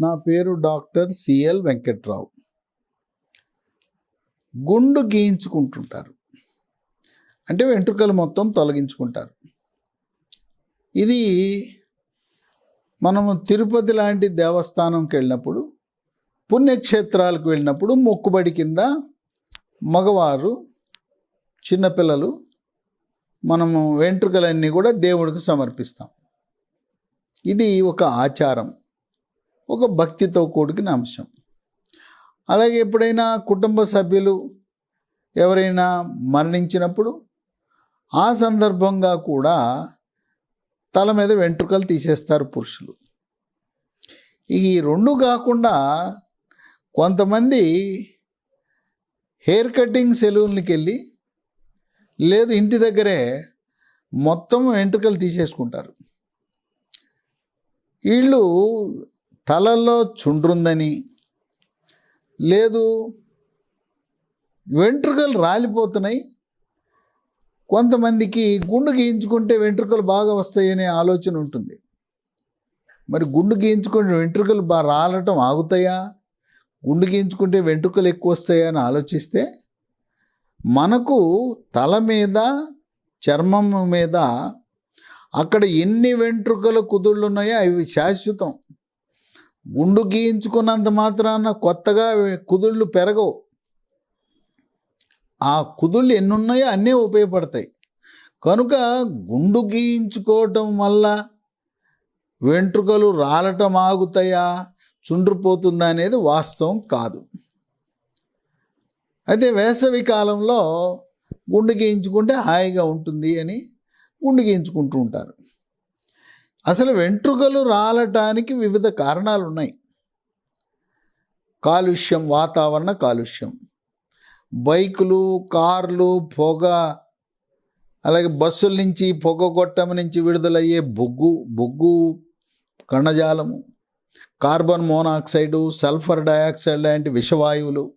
నా పేరు doctor CL Venkatrao. గుండు గీయించుకుంటుంటారు. అంటే వెంట్రుకలు మొత్తం తొలగించుకుంటారు. ఇది మనము తిరుపతి లాంటి దేవస్థానంకి వెళ్ళినప్పుడు పుణ్యక్షేత్రాలకు వెళ్ళినప్పుడు మొక్కుబడి కింద మగవారు చిన్నపిల్లలు మనము వెంట్రుకలన్నీ కూడా దేవుడికి సమర్పిస్తాం. ఇది ఒక ఆచారం. ఒక భక్తితో కూడుకున్న అంశం. అలాగే ఎప్పుడైనా కుటుంబ సభ్యులు ఎవరైనా మరణించినప్పుడు ఆ సందర్భంగా కూడా తల మీద వెంట్రుకలు తీసేస్తారు పురుషులు. ఈ రెండు కాకుండా కొంతమంది హెయిర్ కటింగ్ సెలూన్కి వెళ్ళి లేదు ఇంటి దగ్గరే మొత్తం వెంట్రుకలు తీసేసుకుంటారు. వీళ్ళు తలలో చుండ్రుందని. లేదు వెంట్రుకలు రాలిపోతున్నాయి. కొంతమందికి గుండు గీయించుకుంటే వెంట్రుకలు బాగా వస్తాయనే ఆలోచన ఉంటుంది. మరి గుండు గీయించుకుంటే వెంట్రుకలు బాగా రాలటం ఆగుతాయా? గుండు గీయించుకుంటే వెంట్రుకలు ఎక్కువ వస్తాయా అని ఆలోచిస్తే మనకు తల మీద చర్మం మీద అక్కడ ఎన్ని వెంట్రుకలు కుదుళ్ళు ఉన్నాయో అవి శాశ్వతం. గుండు గీయించుకున్నంత మాత్రాన కొత్తగా కుదుళ్ళు పెరగవు. ఆ కుదుళ్ళు ఎన్ని ఉన్నాయో అన్నీ ఉపయోగపడతాయి. కనుక గుండు గీయించుకోవటం వల్ల వెంట్రుకలు రాలటం ఆగుతాయా? చుండ్రిపోతుందా అనేది వాస్తవం కాదు. అయితే వేసవి కాలంలో గుండు గీయించుకుంటే హాయిగా ఉంటుంది అని గుండు గీయించుకుంటూ ఉంటారు. అసలు వెంట్రుకలు రాలటానికి వివిధ కారణాలు ఉన్నాయి కాలుష్యం వాతావరణ కాలుష్యం. బైకులు కార్లు పొగ అలాగే బస్సుల నుంచి పొగ గొట్టం నుంచి విడుదలయ్యే బొగ్గు బొగ్గు కణజాలము కార్బన్ మోనాక్సైడు సల్ఫర్ డయాక్సైడ్ లాంటి విషవాయువులు.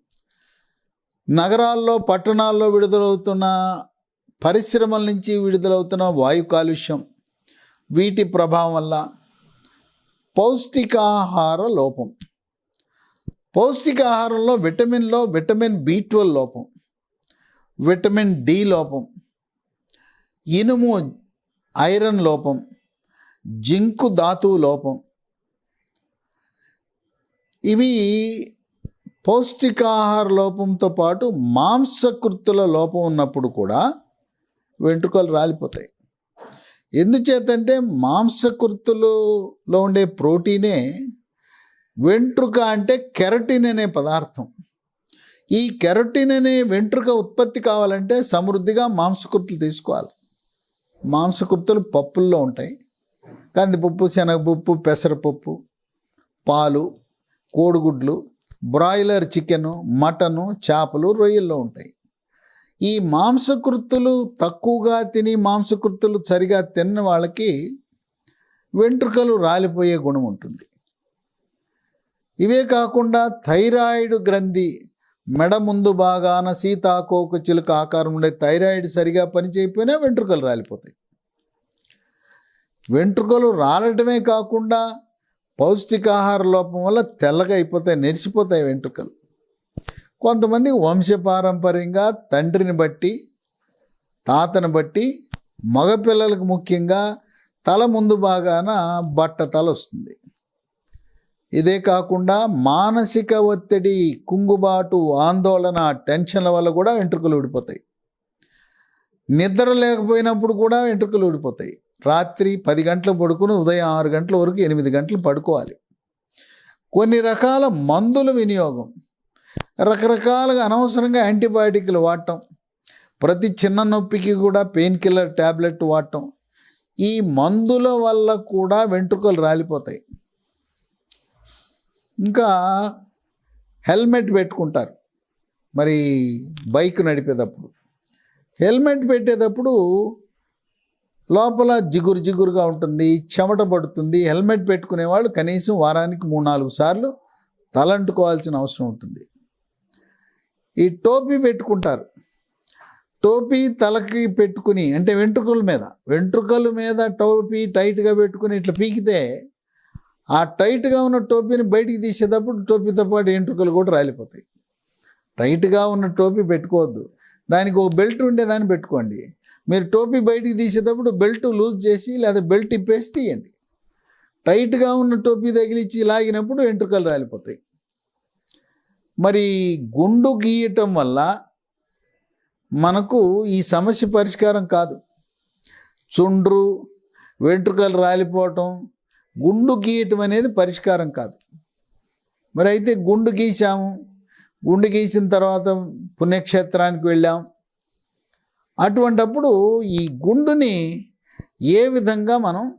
నగరాల్లో పట్టణాల్లో విడుదలవుతున్న పరిశ్రమల నుంచి విడుదలవుతున్న వాయు కాలుష్యం. వీటి ప్రభావం వల్ల పౌష్టికాహార లోపం. పౌష్టికాహారంలో విటమిన్లో విటమిన్ బి ట్వెల్వ్ లోపం విటమిన్ డి లోపం ఇనుము ఐరన్ లోపం జింకు ధాతువు లోపం. ఇవి పౌష్టికాహార లోపంతో పాటు మాంసకృతుల లోపం ఉన్నప్పుడు కూడా వెంట్రుకలు రాలిపోతాయి. ఎందుచేతంటే మాంసకృతులలో ఉండే ప్రోటీనే వెంట్రుక అంటే కెరటిన్ అనే పదార్థం. ఈ కెరటిన్ అనే వెంట్రుక ఉత్పత్తి కావాలంటే సమృద్ధిగా మాంసకృతులు తీసుకోవాలి. మాంసకృతులు పప్పుల్లో ఉంటాయి. కందిపప్పు శనగపప్పు పెసరపప్పు పాలు కోడిగుడ్లు బ్రాయిలర్ చికెను మటను చేపలు రొయ్యల్లో ఉంటాయి. ఈ మాంసకృత్తులు తక్కువగా తిని మాంసకృత్తులు సరిగా తిన్న వాళ్ళకి వెంట్రుకలు రాలిపోయే గుణం ఉంటుంది. ఇవే కాకుండా థైరాయిడ్ గ్రంథి మెడ ముందు భాగాన సీతాకోక చిలుక ఆకారం ఉండే థైరాయిడ్ సరిగా పనిచేయకపోయినా వెంట్రుకలు రాలిపోతాయి. వెంట్రుకలు రాలటమే కాకుండా పౌష్టికాహార లోపం వల్ల తెల్లగా అయిపోతాయి నెరిసిపోతాయి వెంట్రుకలు. కొంతమంది వంశపారంపర్యంగా తండ్రిని బట్టి తాతను బట్టి మగపిల్లలకు ముఖ్యంగా తల ముందు భాగాన బట్ట తల వస్తుంది. ఇదే కాకుండా మానసిక ఒత్తిడి కుంగుబాటు ఆందోళన టెన్షన్ల వల్ల కూడా వెంట్రుకలు ఊడిపోతాయి. నిద్ర లేకపోయినప్పుడు కూడా వెంట్రుకలు ఊడిపోతాయి. రాత్రి పది గంటలు పడుకుని ఉదయం ఆరు గంటల వరకు ఎనిమిది గంటలు పడుకోవాలి. కొన్ని రకాల మందుల వినియోగం రకరకాలుగా అనవసరంగా యాంటీబయాటిక్లు వాడటం ప్రతి చిన్న నొప్పికి కూడా పెయిన్ కిల్లర్ ట్యాబ్లెట్ వాడటం ఈ మందుల వల్ల కూడా వెంట్రుకలు రాలిపోతాయి. ఇంకా హెల్మెట్ పెట్టుకుంటారు. మరి బైక్ నడిపేటప్పుడు హెల్మెట్ పెట్టేటప్పుడు లోపల జిగురు జిగురుగా ఉంటుంది చెమట పడుతుంది. హెల్మెట్ పెట్టుకునే వాళ్ళు కనీసం వారానికి మూడు నాలుగు సార్లు తలంటుకోవాల్సిన అవసరం ఉంటుంది. ఈ టోపీ పెట్టుకుంటారు. టోపీ తలకి పెట్టుకుని అంటే వెంట్రుకల మీద వెంట్రుకల మీద టోపీ టైట్గా పెట్టుకుని ఇట్లా పీకితే ఆ టైట్గా ఉన్న టోపీని బయటికి తీసేటప్పుడు టోపీతో పాటు వెంట్రుకలు కూడా రాలిపోతాయి. టైట్గా ఉన్న టోపీ పెట్టుకోవద్దు. దానికి ఒక బెల్ట్ ఉండేదాన్ని పెట్టుకోండి. మీరు టోపీ బయటికి తీసేటప్పుడు బెల్ట్ లూజ్ చేసి లేదా బెల్ట్ ఇప్పేసి తీయండి. టైట్గా ఉన్న టోపీ తగిలిచ్చి లాగినప్పుడు వెంట్రుకలు రాలిపోతాయి. మరి గుండు గీయటం వల్ల మనకు ఈ సమస్య పరిష్కారం కాదు. చుండ్రు వెంట్రుకలు రాలిపోవటం గుండు గీయటం అనేది పరిష్కారం కాదు. మరి అయితే గుండు గీసాము గుండు గీసిన తర్వాత పుణ్యక్షేత్రానికి వెళ్ళాం. అటువంటప్పుడు ఈ గుండుని ఏ విధంగా మనం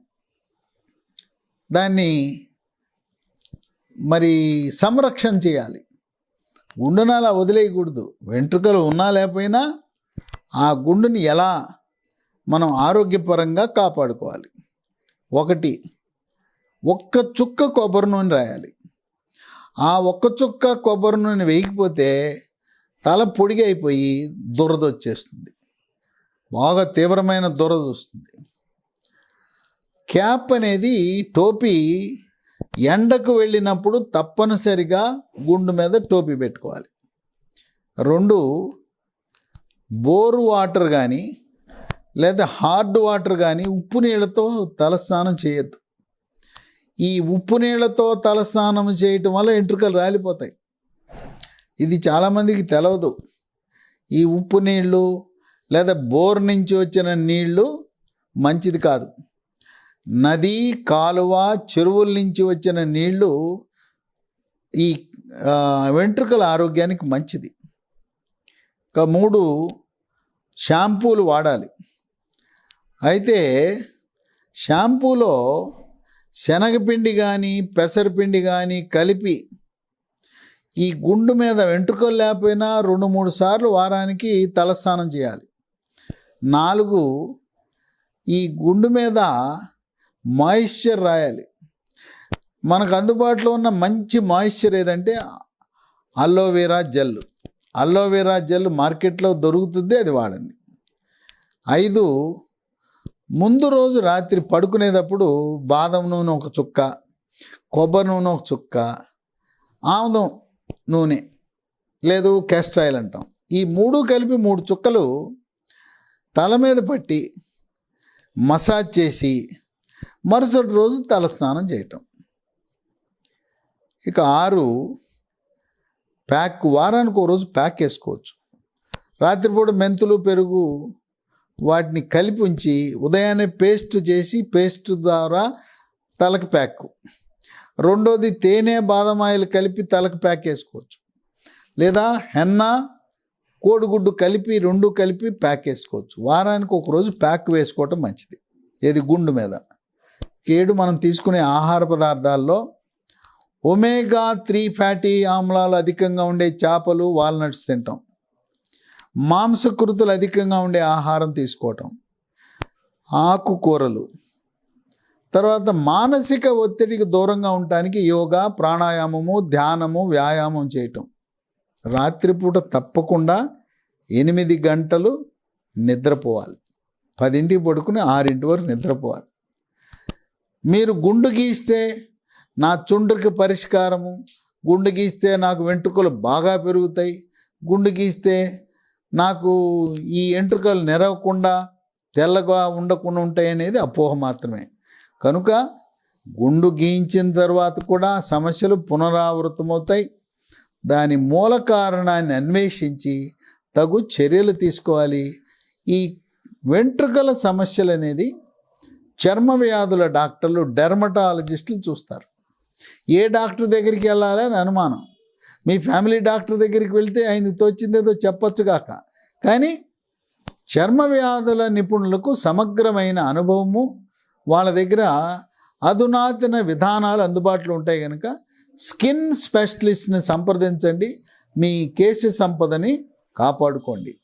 దాన్ని మరి సంరక్షణ చేయాలి? గుండెను అలా వదిలేయకూడదు. వెంట్రుకలు ఉన్నా లేకపోయినా ఆ గుండెని ఎలా మనం ఆరోగ్యపరంగా కాపాడుకోవాలి? ఒకటి ఒక్క చుక్క కొబ్బరి నూనె రాయాలి. ఆ ఒక్క చుక్క కొబ్బరి నూనె వేయకపోతే తల పొడిగా అయిపోయి దురద వచ్చేస్తుంది. బాగా తీవ్రమైన దురద వస్తుంది. క్యాప్ అనేది టోపీ ఎండకు వెళ్ళినప్పుడు తప్పనిసరిగా గుండు మీద టోపీ పెట్టుకోవాలి. రెండు బోరు వాటర్ కానీ లేదా హార్డ్ వాటర్ కానీ ఉప్పు నీళ్ళతో తలస్నానం చేయొద్దు. ఈ ఉప్పు నీళ్ళతో తలస్నానం చేయటం వల్ల ఎంట్రుకలు రాలిపోతాయి. ఇది చాలామందికి తెలవదు. ఈ ఉప్పు నీళ్ళు లేదా బోర్ నుంచి వచ్చిన నీళ్ళు మంచిది కాదు. నది కాలువ చెరువుల నుంచి వచ్చిన నీళ్ళు ఈ వెంట్రుకల ఆరోగ్యానికి మంచిది. ఇక మూడు షాంపూలు వాడాలి. అయితే షాంపూలో శనగపిండి కానీ పెసరపిండి కానీ కలిపి ఈ గుండు మీద వెంట్రుకలు లేకపోయినా రెండు మూడు సార్లు వారానికి తలస్నానం చేయాలి. నాలుగు ఈ గుండు మీద మాయిశ్చర్ రాయాలి. మనకు అందుబాటులో ఉన్న మంచి మాయిశ్చర్ ఏదంటే అల్లోవెరా జెల్. అల్లోవెరా జెల్ మార్కెట్లో దొరుకుతుంది అది వాడండి. ఐదు ముందు రోజు రాత్రి పడుకునేటప్పుడు బాదం నూనె ఒక చుక్క కొబ్బరి నూనె ఒక చుక్క ఆముదం నూనె లేదు క్యాస్టర్ ఆయిల్ అంటాం. ఈ మూడు కలిపి మూడు చుక్కలు తల మీద పట్టి మసాజ్ చేసి మరుసటి రోజు తలస్నానం చేయటం. ఇక ఆరు ప్యాక్ వారానికి ఒక రోజు ప్యాక్ వేసుకోవచ్చు. రాత్రిపూట మెంతులు పెరుగు వాటిని కలిపి ఉంచి ఉదయాన్నే పేస్ట్ చేసి పేస్ట్ ద్వారా తలకు ప్యాక్. రెండోది తేనె బాదం ఆయిల్ కలిపి తలకు ప్యాక్ వేసుకోవచ్చు. లేదా హెన్న కోడిగుడ్డు కలిపి రెండు కలిపి ప్యాక్ వేసుకోవచ్చు. వారానికి ఒక రోజు ప్యాక్ వేసుకోవటం మంచిది. ఏది? గుండు మీద. కేడు మనం తీసుకునే ఆహార పదార్థాల్లో ఒమేగా త్రీ ఫ్యాటీ ఆమ్లాలు అధికంగా ఉండే చేపలు వాల్నట్స్ తింటాం. మాంసకృతులు అధికంగా ఉండే ఆహారం తీసుకోవటం. ఆకుకూరలు. తర్వాత మానసిక ఒత్తిడికి దూరంగా ఉండటానికి యోగా ప్రాణాయామము ధ్యానము వ్యాయామం చేయటం. రాత్రిపూట తప్పకుండా ఎనిమిది గంటలు నిద్రపోవాలి. పదింటికి పడుకుని ఆరింటి వరకు నిద్రపోవాలి. మీరు గుండు గీస్తే నా చుండ్రుకి పరిష్కారము గుండు గీస్తే నాకు వెంట్రుకలు బాగా పెరుగుతాయి గుండు గీస్తే నాకు ఈ ఎంట్రుకలు నెరవకుండా తెల్లగా ఉండకుండా ఉంటాయి అనేది అపోహ మాత్రమే. కనుక గుండు గీయించిన తర్వాత కూడా సమస్యలు పునరావృతమవుతాయి. దాని మూల కారణాన్ని అన్వేషించి తగు చర్యలు తీసుకోవాలి. ఈ వెంట్రుకల సమస్యలు అనేది చర్మ వ్యాధుల డాక్టర్లు డెర్మటాలజిస్టులు చూస్తారు. ఏ డాక్టర్ దగ్గరికి వెళ్ళాలని అనుమానం. మీ ఫ్యామిలీ డాక్టర్ దగ్గరికి వెళ్తే ఆయన తోచిందేదో చెప్పొచ్చు కాక. కానీ చర్మ వ్యాధుల నిపుణులకు సమగ్రమైన అనుభవము వాళ్ళ దగ్గర అధునాతన విధానాలు అందుబాటులో ఉంటాయి కనుక స్కిన్ స్పెషలిస్ట్ని సంప్రదించండి. మీ కేసు సంపదని కాపాడుకోండి.